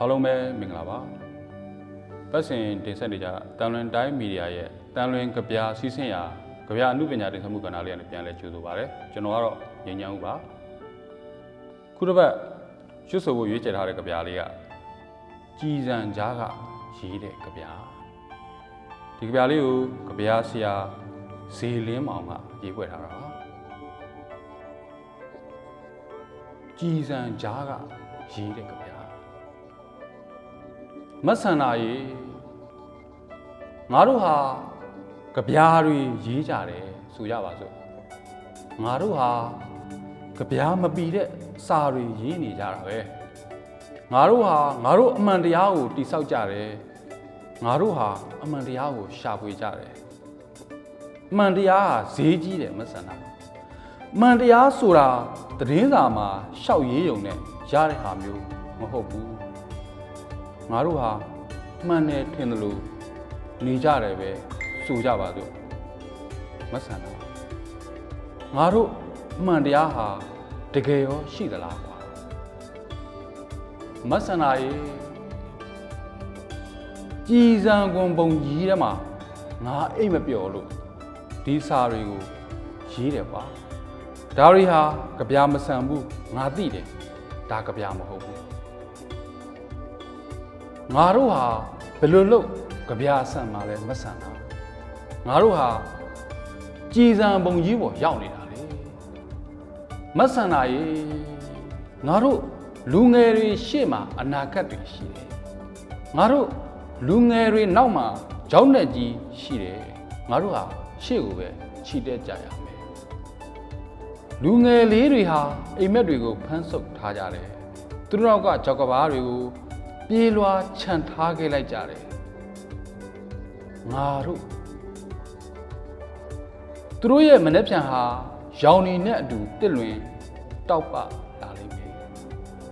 အားလုံးပဲမင်္ဂလာပါပတ်စဉ်တင်ဆက်နေကြတန်လွင်တိုင်းမီဒီယာရဲ့တန်လွင်ကဗျာစီးဆင်းရာကဗျာအမှုပညာတင်ဆက်မှုကဏ္ဍလေးကနေပြန်လဲကြိုဆိုပါရစေကျွန်တော်ကတော့ငញ្ញန်းဦးပါခုတစ်ပတ်ရွှတ်ဆိုဖို့ရွေးချယ်ထားတဲ့ကဗျာလေးကကြည်စံကြားကရေးတဲ့ကဗျာဒီကဗျာလေးကိုကဗျာဆရာဇေလင်းမောင်ကရေးဖွဲ့ထားတာပါကြည်စံကြားကရေးတဲ့ကဗျာ မဆန္ဒရေငါတို့ဟာကြပြားတွေရေးကြတယ်ဆိုကြပါစို့ငါတို့ဟာကြပြားမပီတဲ့စာတွေရေးနေကြတာပဲငါတို့ဟာငါတို့အမှန်တရားကိုတိဆောက်ကြတယ်ငါတို့ဟာအမှန်တရားကိုရှာဖွေကြတယ်အမှန်တရားဟာဈေးကြီးတယ်မဆန္ဒအမှန်တရားဆိုတာသတင်းစာမှာရှောက်ရေးုံနဲ့ရတဲ့ဟာမျိုးမဟုတ်ဘူး ငါတို့ဟာမှန်တယ်ထင်တယ်လို့နေကြတယ်ပဲဆိုကြပါစို့မဆန်တော့ငါတို့အမှန်တရားဟာတကယ်ရောရှိသလားကွာမဆန်နာရေကြည်စံကွန်ပုံကြီးထဲမှာငါအိတ်မပျော်လို့ဒီစာတွေကိုရေးတယ်ကွာဒါတွေဟာကြပြာမဆန်ဘူးငါသိတယ်ဒါကြပြာမဟုတ်ဘူး ငါတို့ဟာဘယ်လိုလုပ်ကြပြာဆန်มาလဲမဆန်တာငါတို့ဟာကြည်စံပုံကြီးပေါ်ရောက်နေတာလေမဆန်တာရေငါတို့လူငယ်တွေရှေ့မှာအနာဂတ်တွေရှိတယ်ငါတို့လူငယ်တွေနောက်မှာကြောင်းနဲ့ကြီးရှိတယ်ငါတို့ဟာရှေ့ကိုပဲခြိတက်ကြရမယ်လူငယ်လေးတွေဟာအိမ်မက်တွေကိုဖမ်းဆုပ်ထားကြတယ်သူတို့နောက်ကကြောက်ကဘာတွေကို ပြေးလွှာခြံထားခဲ့လိုက်ကြတယ်ငါတို့သူတို့ရဲ့မနှက်ဖြန်ဟာရောင်နေနဲ့အတူတစ်လွင်တောက်ပလာလိမ့်မယ်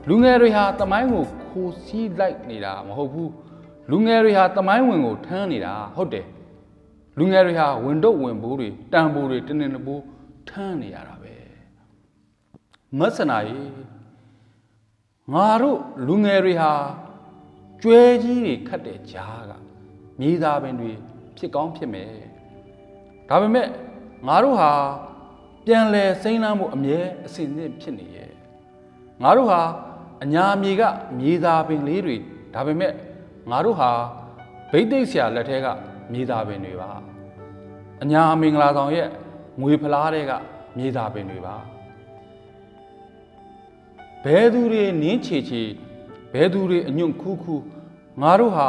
လူငယ်တွေဟာတမိုင်းကိုခိုးစီးလိုက်နေတာမဟုတ်ဘူးလူငယ်တွေဟာတမိုင်းဝင်ကိုထမ်းနေတာဟုတ်တယ်လူငယ်တွေဟာဝင်တော့ဝင်ဘိုးတွေတန်ဘိုးတွေတင်းတင်းဘိုးထမ်းနေရတာပဲမဆနာကြီးငါတို့လူငယ်တွေဟာ ကျွဲကြီးတွေခတ်တဲ့ကြားကမြေသားပင်တွေဖြစ်ကောင်းဖြစ်မယ်ဒါပေမဲ့ငါတို့ဟာပြန်လဲစိမ့်လန်းမှုအမြဲအစဉ်အသင့်ဖြစ်နေရဲ့ငါတို့ဟာအညာမြေကမြေသားပင်လေးတွေဒါပေမဲ့ငါတို့ဟာဗိသိက်ဆရာလက်ထဲကမြေသားပင်တွေပါအညာမင်္ဂလာဆောင်ရဲ့ငွေဖလားတွေကမြေသားပင်တွေပါဘဲသူတွေနင်းချေချေ ဘဲသူတွေအညွန့်ခူးခူးငါတို့ဟာ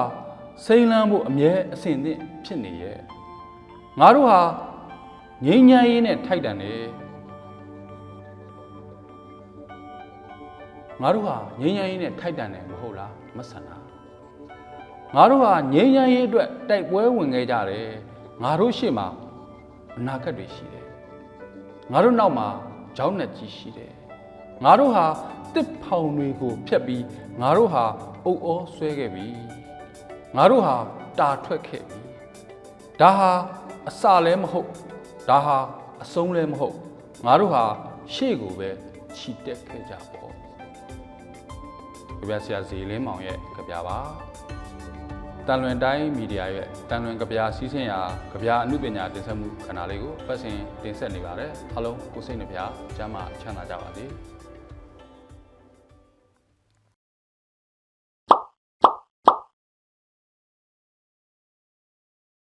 စိမ့်လန်းဖို့အမြဲအဆင်သင့်ဖြစ်နေရဲ့ငါတို့ဟာငိမ့်ညမ်းရေးနဲ့ထိုက်တန်တယ်ငါတို့ဟာငိမ့်ညမ်းရေးနဲ့ထိုက်တန်တယ်မဟုတ်လားမဆန်တာငါတို့ဟာငိမ့်ညမ်းရေးအတွက်တိုက်ပွဲဝင်ခဲ့ကြတယ်ငါတို့ရှေ့မှာအနာဂတ်တွေရှိတယ်ငါတို့နောက်မှာကြောင်းနဲ့ကြီးရှိတယ်ငါတို့ဟာ တစ်ဖောင်တွေကိုဖျက်ပြီးငါတို့ဟာအုပ်အောဆွဲခဲ့ပြီငါတို့ဟာတာထွက်ခဲ့ပြီဒါဟာအစလည်းမဟုတ်ဒါဟာအဆုံးလည်းမဟုတ်ငါတို့ဟာရှေ့ကိုပဲခြိတက်ခဲ့ကြပေါ့ကြပြဆရာဇီလင်းမောင်ရဲ့ကြပြပါတန်လွင်တိုင်းမီဒီယာရဲ့တန်လွင်ကြပြစီးဆင်းရာကြပြအမှုပညာတင်ဆက်မှုခဏလေးကိုပတ်စဉ်တင်ဆက်နေပါတယ်အားလုံးကိုစိတ်နှပြကျမ်းမာချမ်းသာကြပါစေ